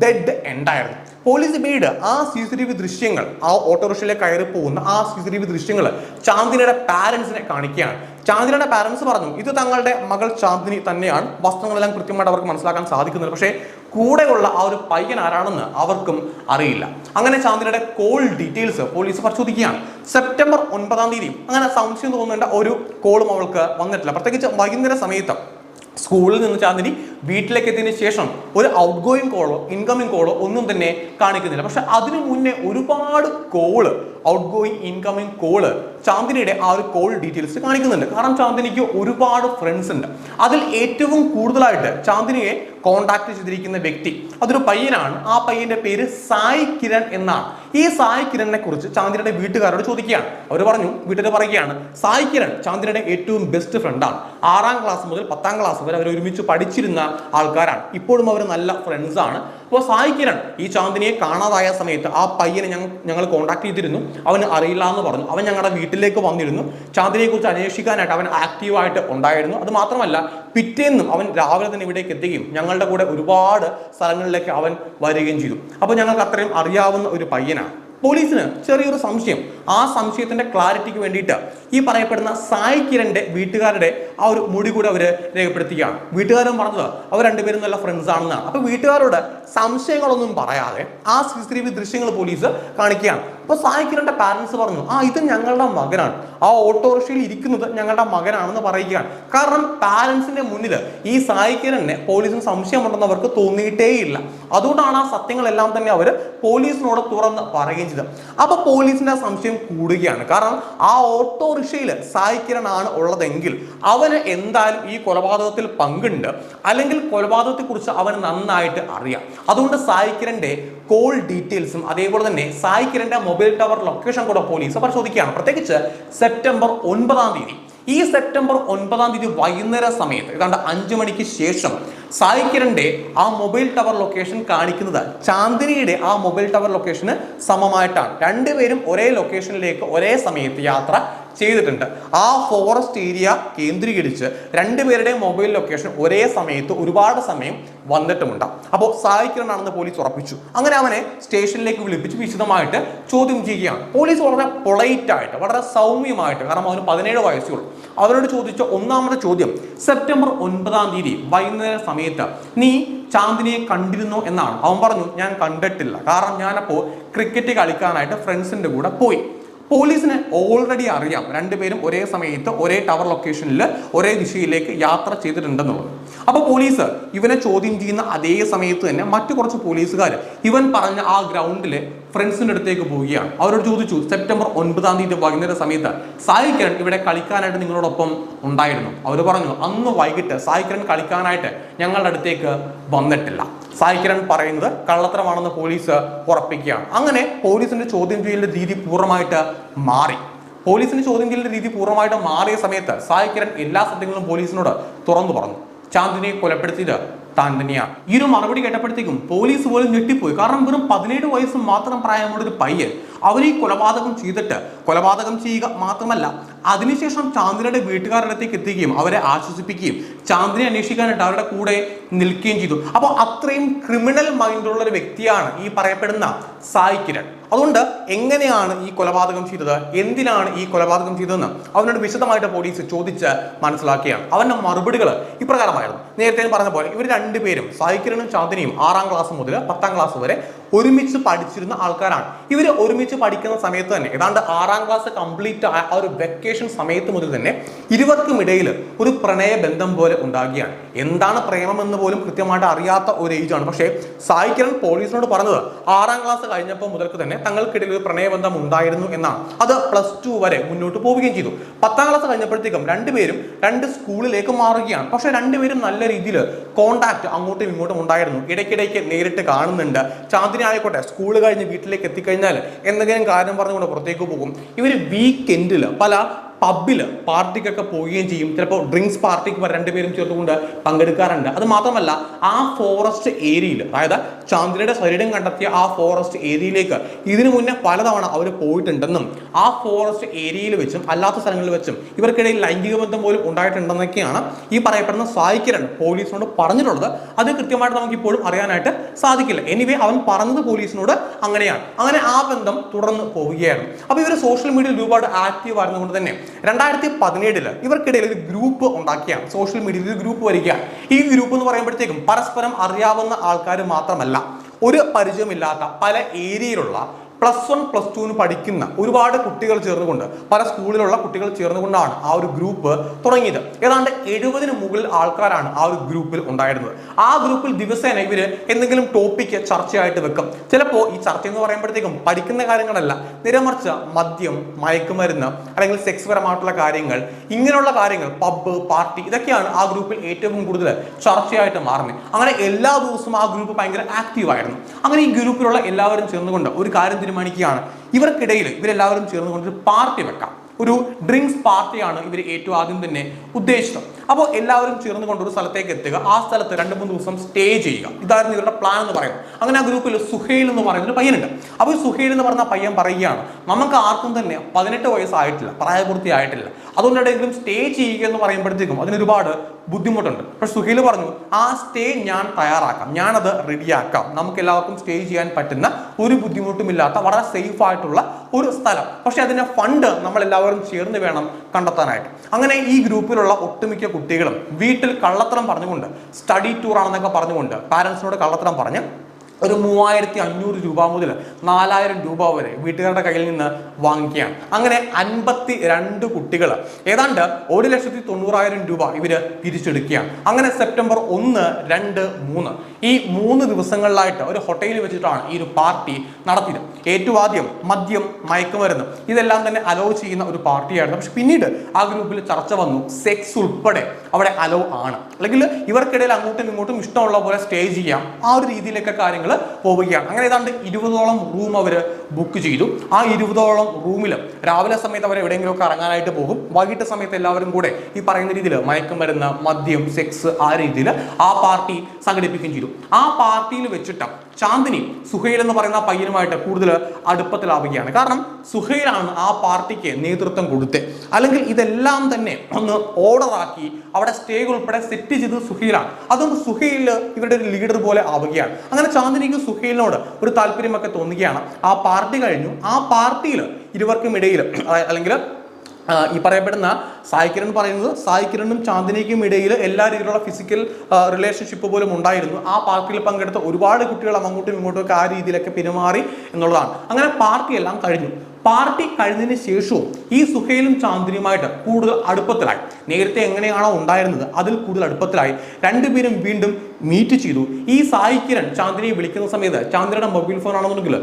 ഡെഡ് എൻഡായിരുന്നു പോലീസ് പിന്നീട് ആ സി സി ടി വി ദൃശ്യങ്ങൾ ആ ഓട്ടോറിക്ഷയിലേക്ക് കയറി പോകുന്ന ആ സി സി ടി വി ദൃശ്യങ്ങൾ ചാന്ദിനിയുടെ പാരൻസിനെ കാണിക്കുകയാണ്. ചാന്ദിനിയുടെ പാരൻസ് പറഞ്ഞു ഇത് തങ്ങളുടെ മകൾ ചാന്ദിനി തന്നെയാണ്. വസ്ത്രങ്ങളെല്ലാം കൃത്യമായിട്ട് അവർക്ക് മനസ്സിലാക്കാൻ സാധിക്കുന്നില്ല. പക്ഷേ കൂടെയുള്ള ആ ഒരു പയ്യൻ ആരാണെന്ന് അവർക്കും അറിയില്ല. അങ്ങനെ ചാന്ദിനിയുടെ കോൾ ഡീറ്റെയിൽസ് പോലീസ് പരിശോധിക്കുകയാണ്. സെപ്റ്റംബർ ഒൻപതാം തീയതി. അങ്ങനെ സംശയം തോന്നേണ്ട ഒരു കോളും അവൾക്ക് വന്നിട്ടില്ല. പ്രത്യേകിച്ച് വൈകുന്നേര സമയത്ത് സ്കൂളിൽ നിന്ന് ചാന്ദിനി വീട്ടിലേക്ക് എത്തിയതിനു ശേഷം ഒരു ഔട്ട് ഗോയിങ് കോളോ ഇൻകമിങ് കോളോ ഒന്നും തന്നെ കാണിക്കുന്നില്ല. പക്ഷെ അതിനു മുന്നേ ഒരുപാട് call outgoing incoming call ചാന്ദിനിയുടെ ആ ഒരു കോൾ ഡീറ്റെയിൽസ് കാണിക്കുന്നുണ്ട്. കാരണം ചാന്ദിനിക്ക് ഒരുപാട് ഫ്രണ്ട്സ് ഉണ്ട്. അതിൽ ഏറ്റവും കൂടുതലായിട്ട് ചാന്ദിനിയെ കോണ്ടാക്ട് ചെയ്തിരിക്കുന്ന വ്യക്തി അതൊരു പയ്യനാണ്. ആ പയ്യന്റെ പേര് സായി കിരൺ എന്നാണ്. ഈ സായി കിരണിനെ കുറിച്ച് ചാന്ദിനിയുടെ വീട്ടുകാരോട് ചോദിക്കുകയാണ്. അവർ പറഞ്ഞു വീട്ടിൽ പറയുകയാണ് സായി കിരൺ ചാന്ദിനിയുടെ ഏറ്റവും ബെസ്റ്റ് ഫ്രണ്ടാണ് ആറാം ക്ലാസ് മുതൽ പത്താം ക്ലാസ് വരെ അവർ ഒരുമിച്ച് പഠിച്ചിരുന്ന ആൾക്കാരാണ്. ഇപ്പോഴും അവർ നല്ല ഫ്രണ്ട്സ് ആണ്. അപ്പോൾ സായി ഈ ചാന്ദിനിയെ കാണാതായ സമയത്ത് ആ പയ്യനെ ഞങ്ങൾ ഞങ്ങൾ കോൺടാക്ട് ചെയ്തിരുന്നു. അവന് അറിയില്ല എന്ന് പറഞ്ഞു. അവൻ ഞങ്ങളുടെ വീട്ടിലേക്ക് വന്നിരുന്നു. ചാന്ദിനിയെക്കുറിച്ച് അന്വേഷിക്കാനായിട്ട് അവൻ ആക്റ്റീവായിട്ട് ഉണ്ടായിരുന്നു. അത് മാത്രമല്ല പിറ്റേന്നും അവൻ രാവിലെ തന്നെ ഇവിടേക്ക് എത്തുകയും ഞങ്ങളുടെ കൂടെ ഒരുപാട് സ്ഥലങ്ങളിലേക്ക് അവൻ വരികയും ചെയ്തു. അപ്പോൾ ഞങ്ങൾക്ക് അത്രയും അറിയാവുന്ന ഒരു പയ്യനാണ്. പോലീസിന് ചെറിയൊരു സംശയം. ആ സംശയത്തിന്റെ ക്ലാരിറ്റിക്ക് വേണ്ടിയിട്ട് ഈ പറയപ്പെടുന്ന സായി കിരണിന്റെ വീട്ടുകാരുടെ ആ ഒരു മുടി കൂടെ അവർ രേഖപ്പെടുത്തുകയാണ് വീട്ടുകാരും പറഞ്ഞത് അവർ രണ്ടുപേരും നല്ല ഫ്രണ്ട്സ് ആണെന്നാണ്. അപ്പൊ വീട്ടുകാരോട് സംശയങ്ങളൊന്നും പറയാതെ ആ സി സി ടി വി ദൃശ്യങ്ങൾ പോലീസ് കാണിക്കുകയാണ്. അപ്പൊ സായി കിരണിന്റെ പാരന്റ്സ് പറഞ്ഞു ആ ഇത് ഞങ്ങളുടെ മകനാണ്. ആ ഓട്ടോറിക്ഷയിൽ ഇരിക്കുന്നത് ഞങ്ങളുടെ മകനാണെന്ന് പറയുകയാണ്. കാരണം പാരന്റ്സിന്റെ മുന്നിൽ ഈ സായി പോലീസിന് സംശയമുണ്ടെന്ന് അവർക്ക് തോന്നിയിട്ടേയില്ല. അതുകൊണ്ടാണ് ആ സത്യങ്ങളെല്ലാം തന്നെ അവർ പോലീസിനോട് തുറന്ന് പറയുകയും ചെയ്തത്. അപ്പൊ പോലീസിന്റെ സംശയം കൂടുകയാണ്. കാരണം ആ ഓട്ടോറിക്ഷയിൽ സായി ആണ് ഉള്ളതെങ്കിൽ അവന് എന്തായാലും ഈ കൊലപാതകത്തിൽ പങ്കുണ്ട്. അല്ലെങ്കിൽ കൊലപാതകത്തെക്കുറിച്ച് അവന് നന്നായിട്ട് അറിയാം. അതുകൊണ്ട് സായി കിരണിന്റെ കോൾ ഡീറ്റെയിൽസും അതേപോലെ തന്നെ സായി കിരണിന്റെ മൊബൈൽ ടവർ ലൊക്കേഷൻ കൂടെ പോലീസ് പരിശോധിക്കുകയാണ്. പ്രത്യേകിച്ച് സെപ്റ്റംബർ ഒൻപതാം തീയതി. ഈ സെപ്റ്റംബർ ഒൻപതാം തീയതി വൈകുന്നേര സമയത്ത് ഏതാണ്ട് അഞ്ചു മണിക്ക് ശേഷം സായി കിരണിന്റെ ആ മൊബൈൽ ടവർ ലൊക്കേഷൻ കാണിക്കുന്നത് ചാന്ദിനിയുടെ ആ മൊബൈൽ ടവർ ലൊക്കേഷന് സമമായിട്ടാണ്. രണ്ടുപേരും ഒരേ ലൊക്കേഷനിലേക്ക് ഒരേ സമയത്ത് യാത്ര ചെയ്തിട്ടുണ്ട്. ആ ഫോറസ്റ്റ് ഏരിയ കേന്ദ്രീകരിച്ച് രണ്ടുപേരുടെ മൊബൈൽ ലൊക്കേഷൻ ഒരേ സമയത്ത് ഒരുപാട് സമയം വന്നിട്ടുമുണ്ട്. അപ്പോൾ സായി കിരണാണെന്ന് പോലീസ് ഉറപ്പിച്ചു. അങ്ങനെ അവനെ സ്റ്റേഷനിലേക്ക് വിളിപ്പിച്ച് വിശദമായിട്ട് ചോദ്യം ചെയ്യുകയാണ്. പോലീസ് വളരെ പൊളൈറ്റ് ആയിട്ട് വളരെ സൗമ്യമായിട്ട് കാരണം അവന് പതിനേഴ് വയസ്സേ അവരോട് ചോദിച്ച ഒന്നാമത്തെ ചോദ്യം സെപ്റ്റംബർ ഒൻപതാം തീയതി വൈകുന്നേര സമയത്ത് നീ ചാന്ദിനിയെ കണ്ടിരുന്നോ എന്നാണ്. അവൻ പറഞ്ഞു ഞാൻ കണ്ടിട്ടില്ല. കാരണം ഞാനപ്പോൾ ക്രിക്കറ്റ് കളിക്കാനായിട്ട് ഫ്രണ്ട്സിന്റെ കൂടെ പോയി. പോലീസിന് ഓൾറെഡി അറിയാം. രണ്ടുപേരും ഒരേ സമയത്ത് ഒരേ ടവർ ലൊക്കേഷനിൽ ഒരേ ദിശയിലേക്ക് യാത്ര ചെയ്തിട്ടുണ്ടെന്നുള്ളത്. അപ്പോൾ പോലീസ് ഇവനെ ചോദ്യം ചെയ്യുന്ന അതേ സമയത്ത് തന്നെ മറ്റു കുറച്ച് പോലീസുകാർ ഇവൻ പറഞ്ഞ ആ ഗ്രൗണ്ടിലെ ഫ്രണ്ട്സിന്റെ അടുത്തേക്ക് പോവുകയാണ്. അവരോട് ചോദിച്ചു സെപ്റ്റംബർ ഒൻപതാം തീയതി വൈകുന്നേര സമയത്ത് സായി കിരൺ ഇവിടെ കളിക്കാനായിട്ട് നിങ്ങളോടൊപ്പം ഉണ്ടായിരുന്നു. അവർ പറഞ്ഞു അന്ന് വൈകിട്ട് സായി കിരൺ കളിക്കാനായിട്ട് ഞങ്ങളുടെ അടുത്തേക്ക് വന്നിട്ടില്ല. സായി കിരൺ പറയുന്നത് കള്ളത്തരമാണെന്ന് പോലീസ് ഉറപ്പിക്കുകയാണ്. അങ്ങനെ പോലീസിന്റെ ചോദ്യം ചെയ്യലിന്റെ രീതി പൂർണമായിട്ട് മാറി. പോലീസിന്റെ ചോദ്യം ചെയ്യലിന്റെ രീതി പൂർണമായിട്ട് മാറിയ സമയത്ത് സായി കിരൺ എല്ലാ സത്യങ്ങളും പോലീസിനോട് തുറന്നു പറഞ്ഞു. ചാന്ദിനിയെ കൊലപ്പെടുത്തിയത് താൻ തന്നെയാണ് ഈ ഒരു മറുപടി കേട്ടപ്പോഴത്തേക്കും പോലീസ് പോലും ഞെട്ടിപ്പോയി. കാരണം വെറും പതിനേഴ് വയസ്സ് മാത്രം പ്രായമുള്ള ഒരു പയ്യൻ അവർ ഈ കൊലപാതകം ചെയ്തിട്ട് കൊലപാതകം ചെയ്യുക മാത്രമല്ല അതിനുശേഷം ചാന്ദിനിയുടെ വീട്ടുകാരുടെ അടുത്തേക്ക് എത്തുകയും അവരെ ആശ്വസിപ്പിക്കുകയും ചാന്ദിനെ അന്വേഷിക്കാനായിട്ട് അവരുടെ കൂടെ നിൽക്കുകയും ചെയ്തു. അപ്പോൾ അത്രയും ക്രിമിനൽ മൈൻഡുള്ള ഒരു വ്യക്തിയാണ് ഈ പറയപ്പെടുന്ന സായി കിരൺ അതുകൊണ്ട് എങ്ങനെയാണ് ഈ കൊലപാതകം ചെയ്തത്? എന്തിനാണ് ഈ കൊലപാതകം ചെയ്തതെന്ന് അവനോട് വിശദമായിട്ട് പോലീസ് ചോദിച്ച് മനസ്സിലാക്കിയാണ്. അവന്റെ മറുപടികൾ ഇപ്രകാരമായിരുന്നു. നേരത്തെ ഞാൻ പറഞ്ഞ പോലെ ഇവർ രണ്ടുപേരും സായിക്കിരനും ചാന്ദിനിയും ആറാം ക്ലാസ് മുതൽ പത്താം ക്ലാസ് വരെ ഒരുമിച്ച് പഠിച്ചിരുന്ന ആൾക്കാരാണ്. ഇവർ ഒരുമിച്ച് പഠിക്കുന്ന സമയത്ത് തന്നെ ഏതാണ്ട് ആറാം ക്ലാസ് കംപ്ലീറ്റ് ആ ഒരു വെക്കേഷൻ സമയത്ത് മുതൽ തന്നെ ഇരുവർക്കും ഇടയിൽ ഒരു പ്രണയ ബന്ധം പോലെ ഉണ്ടാകുകയാണ്. എന്താണ് പ്രേമം എന്ന് പോലും കൃത്യമായിട്ട് അറിയാത്ത ഒരു ഏജ് ആണ്. പക്ഷേ സായി പോലീസിനോട് പറഞ്ഞത് ആറാം ക്ലാസ് കഴിഞ്ഞപ്പോൾ മുതൽക്ക് തന്നെ തങ്ങൾക്കിടയിൽ ഒരു പ്രണയബന്ധം ഉണ്ടായിരുന്നു എന്നാണ്. അത് പ്ലസ് ടു വരെ മുന്നോട്ട് പോവുകയും ചെയ്തു. പത്താം ക്ലാസ് കഴിഞ്ഞപ്പോഴത്തേക്കും രണ്ടുപേരും രണ്ട് സ്കൂളിലേക്ക് മാറുകയാണ്. പക്ഷേ രണ്ടുപേരും നല്ല രീതിയിൽ കോണ്ടാക്ട് അങ്ങോട്ടും ഇങ്ങോട്ടും ഉണ്ടായിരുന്നു. ഇടയ്ക്കിടയ്ക്ക് നേരിട്ട് കാണുന്നുണ്ട്. ചാന്ദിനി ആയിക്കോട്ടെ സ്കൂൾ കഴിഞ്ഞ് വീട്ടിലേക്ക് എത്തിക്കഴിഞ്ഞാൽ എന്തെങ്കിലും കാര്യം പറഞ്ഞുകൊണ്ട് പുറത്തേക്ക് പോകും. ഇവർ വീക്കെൻഡിൽ പല പബ്ബിൽ പാർട്ടിക്കൊക്കെ പോവുകയും ചെയ്യും. ചിലപ്പോൾ ഡ്രിങ്ക്സ് പാർട്ടിക്ക് രണ്ടുപേരും ചേർത്തുകൊണ്ട് പങ്കെടുക്കാറുണ്ട്. അത് മാത്രമല്ല ആ ഫോറസ്റ്റ് ഏരിയയിൽ അതായത് ചാന്ദ്രയുടെ ശരീരം കണ്ടെത്തിയ ആ ഫോറസ്റ്റ് ഏരിയയിലേക്ക് ഇതിനു മുന്നേ പലതവണ അവർ പോയിട്ടുണ്ടെന്നും ആ ഫോറസ്റ്റ് ഏരിയയിൽ വെച്ചും അല്ലാത്ത സ്ഥലങ്ങളിൽ വെച്ചും ഇവർക്കിടയിൽ ലൈംഗിക ബന്ധം പോലും ഉണ്ടായിട്ടുണ്ടെന്നൊക്കെയാണ് ഈ പറയപ്പെടുന്ന സായിക്കിരൺ കിരൺ പോലീസിനോട് പറഞ്ഞിട്ടുള്ളത്. അത് കൃത്യമായിട്ട് നമുക്ക് ഇപ്പോഴും അറിയാനായിട്ട് സാധിക്കില്ല. എനിവേ അവൻ പറഞ്ഞത് പോലീസിനോട് അങ്ങനെയാണ്. അങ്ങനെ ആ ബന്ധം തുടർന്ന് പോവുകയായിരുന്നു അപ്പോൾ ഇവർ സോഷ്യൽ മീഡിയയിൽ ഒരുപാട് ആക്റ്റീവ് ആയിരുന്നുകൊണ്ട് തന്നെ രണ്ടായിരത്തി പതിനേഴിൽ ഇവർക്കിടയിൽ ഒരു ഗ്രൂപ്പ് ഉണ്ടാക്കിയാണ് സോഷ്യൽ മീഡിയയിൽ ഒരു ഗ്രൂപ്പ് വരികയാണ് ഈ ഗ്രൂപ്പ് എന്ന് പറയുമ്പോഴത്തേക്കും പരസ്പരം അറിയാവുന്ന ആൾക്കാർ മാത്രമല്ല ഒരു പരിചയമില്ലാത്ത പല ഏരിയയിലുള്ള പ്ലസ് വൺ പ്ലസ് ടുവിന് പഠിക്കുന്ന ഒരുപാട് കുട്ടികൾ ചേർന്നുകൊണ്ട് പല സ്കൂളിലുള്ള കുട്ടികൾ ചേർന്നുകൊണ്ടാണ് ആ ഒരു ഗ്രൂപ്പ് തുടങ്ങിയത്. ഏതാണ്ട് എഴുപതിന് മുകളിൽ ആൾക്കാരാണ് ആ ഒരു ഗ്രൂപ്പിൽ ഉണ്ടായിരുന്നത്. ആ ഗ്രൂപ്പിൽ ദിവസേന ഇവർ എന്തെങ്കിലും ടോപ്പിക്ക് ചർച്ചയായിട്ട് വെക്കും. ചിലപ്പോൾ ഈ ചർച്ച എന്ന് പറയുമ്പോഴത്തേക്കും പഠിക്കുന്ന കാര്യങ്ങളല്ല നിരമർച്ച മദ്യം മയക്കുമരുന്ന് അല്ലെങ്കിൽ സെക്സ് പരമായിട്ടുള്ള കാര്യങ്ങൾ ഇങ്ങനെയുള്ള കാര്യങ്ങൾ പബ്ബ് പാർട്ടി ഇതൊക്കെയാണ് ആ ഗ്രൂപ്പിൽ ഏറ്റവും കൂടുതൽ ചർച്ചയായിട്ട് മാറുന്നത്. അങ്ങനെ എല്ലാ ദിവസവും ആ ഗ്രൂപ്പ് ഭയങ്കര ആക്റ്റീവ് ആയിരുന്നു. അങ്ങനെ ഈ ഗ്രൂപ്പിലുള്ള എല്ലാവരും ചേർന്നുകൊണ്ട് ഒരു കാര്യം തീരുമാനിക്കുകയാണ്. ഇവർക്കിടയിൽ ഇവരെല്ലാവരും ചേർന്നുകൊണ്ട് ഒരു പാർട്ടി വെക്കാം. ഒരു ഡ്രിങ്ക്സ് പാർട്ടിയാണ് ഇവർ ഏറ്റവും ആദ്യം തന്നെ ഉദ്ദേശിച്ചത്. അപ്പോൾ എല്ലാവരും ചേർന്ന് കൊണ്ടൊരു സ്ഥലത്തേക്ക് എത്തുക. ആ സ്ഥലത്ത് രണ്ട് മൂന്ന് ദിവസം സ്റ്റേ ചെയ്യുക. ഇതായിരുന്നു ഇവരുടെ പ്ലാൻ എന്ന് പറയുന്നത്. അങ്ങനെ ആ ഗ്രൂപ്പിൽ സുഹേൽ എന്ന് പറയുന്ന ഒരു പയ്യനുണ്ട്. അപ്പോൾ ഈ സുഹൈൽ എന്ന് പറഞ്ഞ പയ്യൻ പറയുകയാണ് നമുക്ക് ആർക്കും തന്നെ പതിനെട്ട് വയസ്സായിട്ടില്ല പ്രായപൂർത്തിയായിട്ടില്ല. അതുകൊണ്ട് എവിടെയെങ്കിലും സ്റ്റേ ചെയ്യുക എന്ന് പറയുമ്പോഴത്തേക്കും അതിനൊരുപാട് ബുദ്ധിമുട്ടുണ്ട്. പക്ഷെ സുഹേൽ പറഞ്ഞു ആ സ്റ്റേ ഞാൻ തയ്യാറാക്കാം. ഞാനത് റെഡിയാക്കാം. നമുക്ക് എല്ലാവർക്കും സ്റ്റേ ചെയ്യാൻ പറ്റുന്ന ഒരു ബുദ്ധിമുട്ടുമില്ലാത്ത വളരെ സേഫ് ആയിട്ടുള്ള ഒരു സ്ഥലം. പക്ഷെ അതിന്റെ ഫണ്ട് നമ്മൾ എല്ലാവരും ചേർന്ന് വേണം കണ്ടെത്താനായിട്ട്. അങ്ങനെ ഈ ഗ്രൂപ്പിലുള്ള ഒട്ടുമിക്ക കുട്ടികളും വീട്ടിൽ കള്ളത്തരം പറഞ്ഞുകൊണ്ട് സ്റ്റഡി ടൂർ ആണെന്നൊക്കെ പറഞ്ഞുകൊണ്ട് പാരൻസിനോട് കള്ളത്തരം പറഞ്ഞ് ഒരു മൂവായിരത്തി അഞ്ഞൂറ് രൂപ മുതൽ നാലായിരം രൂപ വരെ വീട്ടുകാരുടെ കയ്യിൽ നിന്ന് വാങ്ങിക്കുകയാണ്. അങ്ങനെ അൻപത്തി രണ്ട് കുട്ടികൾ ഏതാണ്ട് ഒരു ലക്ഷത്തി തൊണ്ണൂറായിരം രൂപ ഇവർ പിരിച്ചെടുക്കുകയാണ്. അങ്ങനെ സെപ്റ്റംബർ ഒന്ന് രണ്ട് മൂന്ന്. ഈ മൂന്ന് ദിവസങ്ങളിലായിട്ട് ഒരു ഹോട്ടലിൽ വെച്ചിട്ടാണ് ഈ ഒരു പാർട്ടി നടത്തിയത്. ഏറ്റവും ആദ്യം മദ്യം മയക്കുമരുന്ന് ഇതെല്ലാം തന്നെ അലോ ചെയ്യുന്ന ഒരു പാർട്ടിയായിരുന്നു. പക്ഷെ പിന്നീട് ആ ഗ്രൂപ്പിൽ ചർച്ച വന്നു. സെക്സ് ഉൾപ്പെടെ അവിടെ അലോ ആണ്. അല്ലെങ്കിൽ ഇവർക്കിടയിൽ അങ്ങോട്ടും ഇങ്ങോട്ടും ഇഷ്ടമുള്ള പോലെ സ്റ്റേ ചെയ്യാം. ആ ഒരു രീതിയിലൊക്കെ കാര്യങ്ങൾ പോവുകയാണ്. അങ്ങനെ ഏതാണ്ട് ഇരുപതോളം റൂം അവർ ബുക്ക് ചെയ്തു. ആ ഇരുപതോളം റൂമിൽ രാവിലെ സമയത്ത് അവർ എവിടെയെങ്കിലുമൊക്കെ ഇറങ്ങാനായിട്ട് പോകും. വൈകിട്ട് സമയത്ത് എല്ലാവരും കൂടെ ഈ പറയുന്ന രീതിയിൽ വരുന്ന മദ്യം സെക്സ് ആ രീതിയിൽ ആ പാർട്ടി സംഘടിപ്പിക്കുകയും ചെയ്തു. ആ പാർട്ടിയിൽ വെച്ചിട്ട് ചാന്ദിനി സുഹൈൽ എന്ന് പറയുന്ന പയ്യനുമായിട്ട് കൂടുതൽ അടുപ്പത്തിലാവുകയാണ്. കാരണം സുഹൈലാണ് ആ പാർട്ടിക്ക് നേതൃത്വം കൊടുത്തത് അല്ലെങ്കിൽ ഇതെല്ലാം തന്നെ ഒന്ന് ഓർഡറാക്കി അവിടെ സ്റ്റേകൾ ഉൾപ്പെടെ സെറ്റ് ചെയ്തത് സുഹൈലാണ്. അതും സുഹൈൽ ഇവരുടെ ഒരു ലീഡർ പോലെ ആവുകയാണ്. അങ്ങനെ ചാന്ദിനിക്ക് സുഹൈലിനോട് ഒരു താല്പര്യമൊക്കെ തോന്നുകയാണ്. ആ കഴിഞ്ഞു. ആ പാർട്ടിയിൽ ഇരുവർക്കും ഇടയിൽ അല്ലെങ്കിൽ ഈ പറയപ്പെടുന്ന സായി പറയുന്നത് സായി കിരണിനും ചാന്ദിനിക്കും ഇടയിൽ എല്ലാ രീതിയിലുള്ള ഫിസിക്കൽ റിലേഷൻഷിപ്പ് പോലും ഉണ്ടായിരുന്നു. ആ പാർട്ടിയിൽ പങ്കെടുത്ത ഒരുപാട് കുട്ടികൾ അങ്ങോട്ടും ഇങ്ങോട്ടും ഒക്കെ ആ രീതിയിലൊക്കെ പെരുമാറി എന്നുള്ളതാണ്. അങ്ങനെ പാർട്ടി എല്ലാം കഴിഞ്ഞു. പാർട്ടി കഴിഞ്ഞതിന് ശേഷവും ഈ സുഹേലും ചാന്ദിനിയുമായിട്ട് കൂടുതൽ അടുപ്പത്തിലായി. നേരത്തെ എങ്ങനെയാണോ ഉണ്ടായിരുന്നത് അതിൽ കൂടുതൽ അടുപ്പത്തിലായി. രണ്ടുപേരും വീണ്ടും മീറ്റ് ചെയ്തു. ഈ സായി കിരൺ ചാന്ദിനിയെ വിളിക്കുന്ന സമയത്ത് ചാന്ദിനിയുടെ മൊബൈൽ ഫോൺ ആണെന്നുണ്ടെങ്കിൽ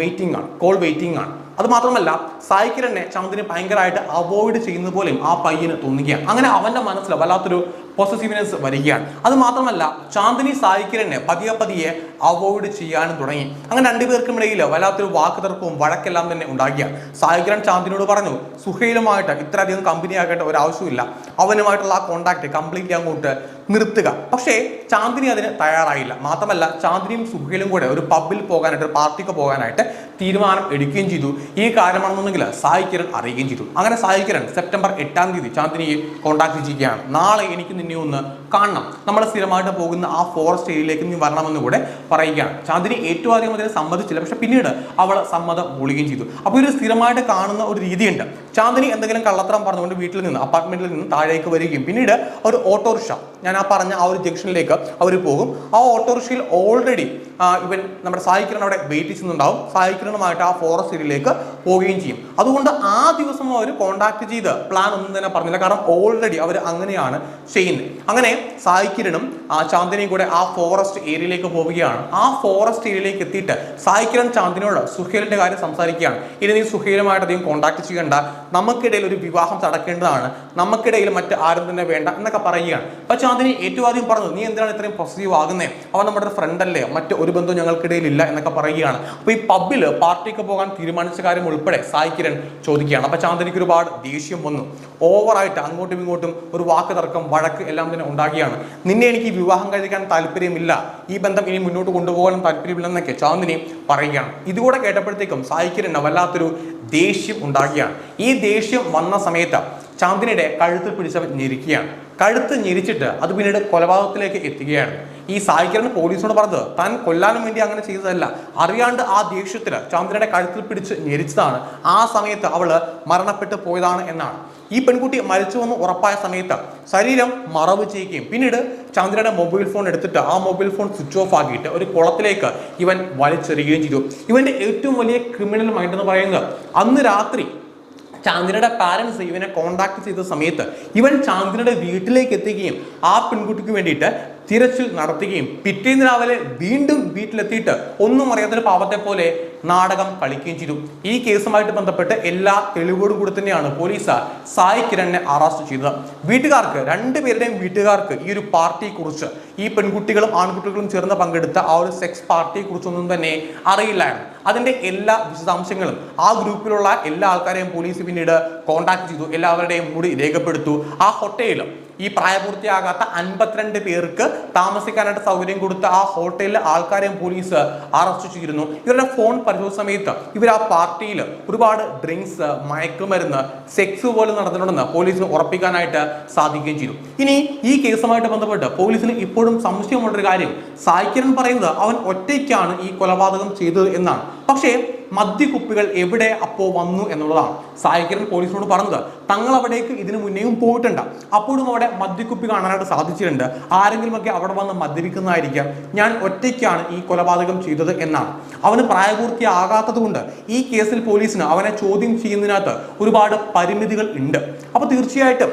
വെയിറ്റിംഗ് ആണ് കോൾ വെയിറ്റിംഗ് ആണ്. അത് മാത്രമല്ല സായി കിരണിനെ ചാന്ദിനി ഭയങ്കരമായിട്ട് അവോയ്ഡ് ചെയ്യുന്നത് പോലെയും ആ പയ്യന് തോന്നുകയാണ്. അങ്ങനെ അവന്റെ മനസ്സിൽ വല്ലാത്തൊരു പോസിറ്റീവ്നെസ് വരികയാണ്. അത് മാത്രമല്ല ചാന്ദിനി സായിക്കിരനെ പതിയെ പതിയെ അവോയ്ഡ് ചെയ്യാനും തുടങ്ങി. അങ്ങനെ രണ്ടുപേർക്കും ഇടയിൽ വല്ലാത്തൊരു വാക്കുതർക്കവും വഴക്കെല്ലാം തന്നെ ഉണ്ടാക്കിയ സായിക്കിരൻ ചാന്ദിനോട് പറഞ്ഞു സുഹൈലുമായിട്ട് ഇത്രയധികം കമ്പനി ആകേണ്ട ഒരു ആവശ്യമില്ല അവനുമായിട്ടുള്ള ആ കോണ്ടാക്ട് കംപ്ലീറ്റ് അങ്ങോട്ട് നിർത്തുക. പക്ഷേ ചാന്ദിനി അതിന് തയ്യാറായില്ല. മാത്രമല്ല ചാന്ദിനിയും സുഹൈലും കൂടെ ഒരു പബ്ബിൽ പോകാനായിട്ട് ഒരു പാർട്ടിക്ക് പോകാനായിട്ട് തീരുമാനം എടുക്കുകയും ചെയ്തു. ഈ കാര്യമാണെന്നുണ്ടെങ്കിൽ സായി കിരൺ അറിയുകയും ചെയ്തു. അങ്ങനെ സായി കിരൺ സെപ്റ്റംബർ എട്ടാം തീയതി ചാന്ദിനിയെ കോൺടാക്ട് ചെയ്യുകയാണ്. നാളെ എനിക്ക് നിന്നെ ഒന്ന് കാണണം. നമ്മൾ സ്ഥിരമായിട്ട് പോകുന്ന ആ ഫോറസ്റ്റ് ഏരിയയിലേക്ക് നീ വരണമെന്ന് കൂടെ പറയുകയാണ്. ചാന്ദിനി ഏറ്റവും ആദ്യം അതിനെ സമ്മതിച്ചില്ല. പക്ഷെ പിന്നീട് അവൾ സമ്മതം മൂളുകയും ചെയ്തു. അപ്പോൾ ഒരു സ്ഥിരമായിട്ട് കാണുന്ന ഒരു രീതിയുണ്ട്. ചാന്ദിനി എന്തെങ്കിലും കള്ളത്തരം പറഞ്ഞുകൊണ്ട് വീട്ടിൽ നിന്ന് അപ്പാർട്ട്മെന്റിൽ നിന്ന് താഴേക്ക് വരികയും പിന്നീട് ഒരു ഓട്ടോറിക്ഷ ഞാൻ ആ പറഞ്ഞ ആ ഒരു ജംഗ്ഷനിലേക്ക് അവർ പോകും. ആ ഓട്ടോറിക്ഷയിൽ ഓൾറെഡി ഇവൻ നമ്മുടെ സായി കിരൺ അവിടെ വെയിറ്റ് ചെയ്യുന്നുണ്ടാവും. സായി കിരണുമായിട്ട് ആ ഫോറസ്റ്റ് ഏരിയയിലേക്ക് പോവുകയും ചെയ്യും. അതുകൊണ്ട് ആ ദിവസം അവർ കോണ്ടാക്ട് ചെയ്ത് പ്ലാൻ ഒന്നും തന്നെ പറഞ്ഞില്ല. കാരണം ഓൾറെഡി അവർ അങ്ങനെയാണ് ചെയ്യുന്നത്. അങ്ങനെ സായി കിരണും ആ ചാന്ദിനിയും കൂടെ ആ ഫോറസ്റ്റ് ഏരിയയിലേക്ക് പോവുകയാണ്. ആ ഫോറസ്റ്റ് ഏരിയയിലേക്ക് എത്തിയിട്ട് സായി കിരൺ ചാന്ദിനിയോട് സുഹേലിന്റെ കാര്യം സംസാരിക്കുകയാണ്. ഇനി നീ സുഹേലുമായിട്ട് അധികം കോൺടാക്ട് ചെയ്യേണ്ട. നമുക്കിടയിൽ ഒരു വിവാഹം നടക്കേണ്ടതാണ്. നമുക്കിടയിൽ മറ്റ് ആരും തന്നെ വേണ്ട എന്നൊക്കെ പറയുകയാണ്. അപ്പൊ ചാന്ദിനി ഏറ്റവും ആദ്യം പറഞ്ഞു നീ എന്തിനാണ് ഇത്രയും പോസിറ്റീവ് ആകുന്നത് അവൻ നമ്മുടെ ഫ്രണ്ട് അല്ലേ? മറ്റ് ഒരു ബന്ധവും ഞങ്ങൾക്കിടയിൽ ഇല്ല എന്നൊക്കെ പറയുകയാണ്. അപ്പൊ ഈ പബ്ബിൽ പാർട്ടിക്ക് പോകാൻ തീരുമാനിച്ച കാര്യം ഉൾപ്പെടെ സായി കിരൺ ചോദിക്കുകയാണ്. അപ്പൊ ചാന്ദനിക്ക് ഒരുപാട് ദേഷ്യം വന്നു. ഓവറായിട്ട് അങ്ങോട്ടും ഇങ്ങോട്ടും ഒരു വാക്ക് തർക്കം വഴക്ക് എല്ലാം തന്നെ ഉണ്ടാകുകയാണ്. നിന്നെ എനിക്ക് വിവാഹം കഴിക്കാൻ താല്പര്യമില്ല. ഈ ബന്ധം ഇനി മുന്നോട്ട് കൊണ്ടുപോകാനും താല്പര്യമില്ലെന്നൊക്കെ ചാന്ദിനി പറയുകയാണ്. ഇതുകൂടെ കേട്ടപ്പോഴത്തേക്കും സായി കിരണ് വല്ലാത്തൊരു ദേഷ്യം ഉണ്ടാകുകയാണ്. ഈ ദേഷ്യം വന്ന സമയത്ത് ചാന്ദിനിയുടെ കഴുത്തിൽ പിടിച്ചവൻ ഞെരിക്കുകയാണ്. കഴുത്ത് ഞെരിച്ചിട്ട് അത് പിന്നീട് കൊലപാതകത്തിലേക്ക് എത്തുകയാണ്. ഈ സായിക്കരൻ പോലീസിനോട് പറഞ്ഞത് താൻ കൊല്ലാനും വേണ്ടി അങ്ങനെ ചെയ്തതല്ല. അറിയാണ്ട് ആ ദേഷ്യത്തിൽ ചാന്ദ്രയുടെ കഴുത്തിൽ പിടിച്ച് ഞെരിച്ചതാണ്. ആ സമയത്ത് അവൾ മരണപ്പെട്ടു പോയതാണ് എന്നാണ്. ഈ പെൺകുട്ടി മരിച്ചു മരിച്ചുവെന്ന് ഉറപ്പായ സമയത്ത് ശരീരം മറവ് ചെയ്യുകയും പിന്നീട് ചന്ദ്രയുടെ മൊബൈൽ ഫോൺ എടുത്തിട്ട് ആ മൊബൈൽ ഫോൺ സ്വിച്ച് ഓഫ് ആക്കിയിട്ട് ഒരു കുളത്തിലേക്ക് ഇവൻ വലിച്ചെറിയുകയും ചെയ്തു. ഇവന്റെ ഏറ്റവും വലിയ ക്രിമിനൽ മൈൻഡ് എന്ന് പറയുന്നത് അന്ന് രാത്രി ചാന്ദിനയുടെ പാരൻസ് ഇവനെ കോണ്ടാക്ട് ചെയ്ത സമയത്ത് ഇവൻ ചാന്ദിനിയുടെ വീട്ടിലേക്ക് എത്തുകയും ആ പെൺകുട്ടിക്ക് വേണ്ടിയിട്ട് തിരച്ചിൽ നടത്തുകയും പിറ്റേന്ന് രാവിലെ വീണ്ടും വീട്ടിലെത്തിയിട്ട് ഒന്നും അറിയാത്തൊരു പാവത്തെ പോലെ നാടകം കളിക്കുകയും ചെയ്തു. ഈ കേസുമായിട്ട് ബന്ധപ്പെട്ട് എല്ലാ തെളിവോടും കൂടി തന്നെയാണ് പോലീസ് സായി കിരണിനെ അറസ്റ്റ് ചെയ്തത്. വീട്ടുകാർക്ക് രണ്ടുപേരുടെയും വീട്ടുകാർക്ക് ഈ ഒരു പാർട്ടിയെ കുറിച്ച് ഈ പെൺകുട്ടികളും ആൺകുട്ടികളും ചേർന്ന് പങ്കെടുത്ത ആ ഒരു സെക്സ് പാർട്ടിയെ കുറിച്ചൊന്നും തന്നെ അറിയില്ലായിരുന്നു. അതിന്റെ എല്ലാ വിശദാംശങ്ങളും ആ ഗ്രൂപ്പിലുള്ള എല്ലാ ആൾക്കാരെയും പോലീസ് പിന്നീട് കോൺടാക്ട് ചെയ്തു. എല്ലാവരുടെയും മുടി രേഖപ്പെടുത്തു. ആ ഹോട്ടലിൽ ഈ പ്രായപൂർത്തിയാകാത്ത അൻപത്തിരണ്ട് പേർക്ക് താമസിക്കാനായിട്ട് സൗകര്യം കൊടുത്ത ആ ഹോട്ടലിലെ ആൾക്കാരെയും പോലീസ് അറസ്റ്റ് ചെയ്തിരുന്നു. ഇവരുടെ ഫോൺ പരിശോധന സമയത്ത് ഇവർ ആ പാർട്ടിയിൽ ഒരുപാട് ഡ്രിങ്ക്സ് മയക്കുമരുന്ന് സെക്സ് പോലും നടന്നിട്ടുണ്ടെന്ന് പോലീസിന് ഉറപ്പിക്കാനായിട്ട് സാധിക്കുകയും ചെയ്തു. ഇനി ഈ കേസുമായിട്ട് ബന്ധപ്പെട്ട് പോലീസിന് ഇപ്പോഴും സംശയമുള്ളൊരു കാര്യം. സായ്ക്കിരൻ പറയുന്നത് അവൻ ഒറ്റയ്ക്കാണ് ഈ കൊലപാതകം ചെയ്തത് എന്നാണ്. പക്ഷേ മദ്യക്കുപ്പികൾ എവിടെ അപ്പോൾ വന്നു എന്നുള്ളതാണ്. സായിക്കരൻ പോലീസിനോട് പറഞ്ഞത് തങ്ങൾ അവിടേക്ക് ഇതിനു മുന്നേയും പോയിട്ടുണ്ട്. അപ്പോഴും അവിടെ മദ്യക്കുപ്പി കാണാനായിട്ട് സാധിച്ചിട്ടുണ്ട്. ആരെങ്കിലുമൊക്കെ അവിടെ വന്ന് മദ്യപിക്കുന്നതായിരിക്കാം. ഞാൻ ഒറ്റയ്ക്കാണ് ഈ കൊലപാതകം ചെയ്തത് എന്നാണ്. അവന് പ്രായപൂർത്തിയാകാത്തതുകൊണ്ട് ഈ കേസിൽ പോലീസിന് അവനെ ചോദ്യം ചെയ്യുന്നതിനകത്ത് ഒരുപാട് പരിമിതികൾ ഉണ്ട്. അപ്പോൾ തീർച്ചയായിട്ടും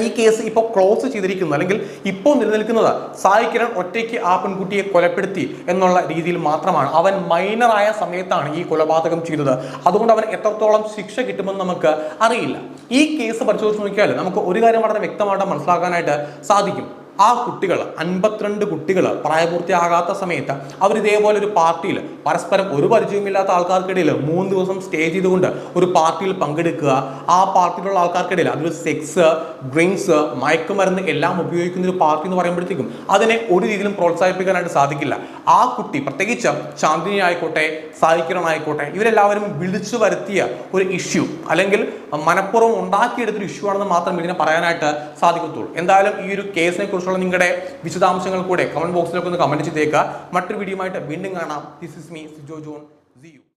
ഈ കേസ് ഇപ്പോൾ ക്ലോസ് ചെയ്തിരിക്കുന്നത് അല്ലെങ്കിൽ ഇപ്പോൾ നിലനിൽക്കുന്നത് സായി കിരൺ ഒറ്റയ്ക്ക് ആ പെൺകുട്ടിയെ കൊലപ്പെടുത്തി എന്നുള്ള രീതിയിൽ മാത്രമാണ്. അവൻ മൈനറായ സമയത്താണ് ഈ കൊലപാതകം ചെയ്തത്. അതുകൊണ്ട് അവൻ എത്രത്തോളം ശിക്ഷ കിട്ടുമെന്ന് നമുക്ക് അറിയില്ല. ഈ കേസ് പരിശോധിച്ച് നോക്കിയാൽ നമുക്ക് ഒരു കാര്യം വളരെ വ്യക്തമായിട്ട് മനസ്സിലാക്കാനായിട്ട് സാധിക്കും. ആ കുട്ടികൾ അൻപത്തിരണ്ട് കുട്ടികൾ പ്രായപൂർത്തിയാകാത്ത സമയത്ത് അവർ ഇതേപോലെ ഒരു പാർട്ടിയിൽ പരസ്പരം ഒരു പരിചയമില്ലാത്ത ആൾക്കാർക്കിടയിൽ മൂന്ന് ദിവസം സ്റ്റേ ചെയ്തുകൊണ്ട് ഒരു പാർട്ടിയിൽ പങ്കെടുക്കുക ആ പാർട്ടിയിലുള്ള ആൾക്കാർക്കിടയിൽ അതിൽ സെക്സ് ഡ്രിങ്ക്സ് മയക്കുമരുന്ന് എല്ലാം ഉപയോഗിക്കുന്ന ഒരു പാർട്ടി എന്ന് പറയുമ്പോഴത്തേക്കും അതിനെ ഒരു രീതിയിലും പ്രോത്സാഹിപ്പിക്കാനായിട്ട് സാധിക്കില്ല. ആ കുട്ടി പ്രത്യേകിച്ച് ചാന്ദിനി ആയിക്കോട്ടെ സായിക്കിരൺ ആയിക്കോട്ടെ ഇവരെല്ലാവരും വിളിച്ചു വരുത്തിയ ഒരു ഇഷ്യൂ അല്ലെങ്കിൽ മനഃപൂർവം ഉണ്ടാക്കിയെടുത്തൊരു ഇഷ്യൂ ആണെന്ന് മാത്രം ഇതിനെ പറയാനായിട്ട് സാധിക്കത്തുള്ളൂ. എന്തായാലും ഈ ഒരു കേസിനെ കുറിച്ചുള്ള നിങ്ങളുടെ വിശദാംശങ്ങൾ കൂടെ കമന്റ് ബോക്സിലൊക്കെ ഒന്ന് കമന്റ് ചെയ്തേക്കുക. മറ്റൊരു വീഡിയോ ആയിട്ട് വീണ്ടും കാണാം. This is me Sijo John